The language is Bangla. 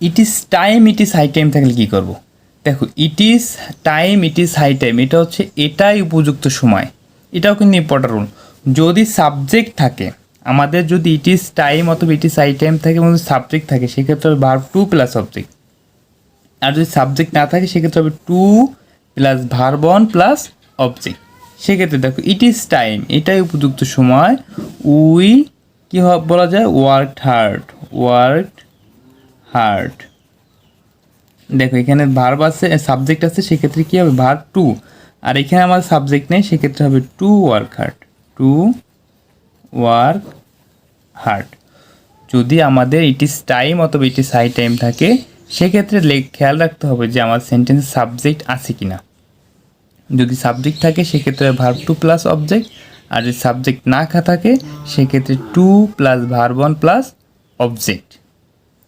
It is time it is high time থাকলে কী করব? দেখো it is time it is high time এটা হচ্ছে এটাই উপযুক্ত সময়। এটাও কিন্তু ইম্পর্টেন্ট রুল যদি সাবজেক্ট থাকে, আমাদের যদি ইট ইজ টাইম অথবা ইট ইজ হাই টাইম থাকে এবং সাবজেক্ট থাকে, সেক্ষেত্রে হবে ভার্ব টু প্লাস অবজেক্ট আর যদি সাবজেক্ট না থাকে, সেক্ষেত্রে হবে to plus verb one plus object সেক্ষেত্রে দেখো ইট ইজ টাইম এটাই উপযুক্ত সময়। উই কী বলা যায়? ওয়ার্ক হার্ড ওয়ার্ক হার্ড দেখো, এখানে ভার্ব আছে সাবজেক্ট আছে, সেক্ষেত্রে কী হবে? ভার্ব টু আর এখানে আমার সাবজেক্ট নেই, সেক্ষেত্রে হবে to work hard to work hard যদি আমাদের ইট ইজ টাইম অথবা ইট ইজ হাই টাইম থাকে, সেক্ষেত্রে খেয়াল রাখতে হবে যে আমার সেন্টেন্স সাবজেক্ট আছে কি না যদি সাবজেক্ট থাকে, সেক্ষেত্রে ভার্ব টু প্লাস অবজেক্ট আর যদি সাবজেক্ট না থাকে, সেক্ষেত্রে to plus verb one plus object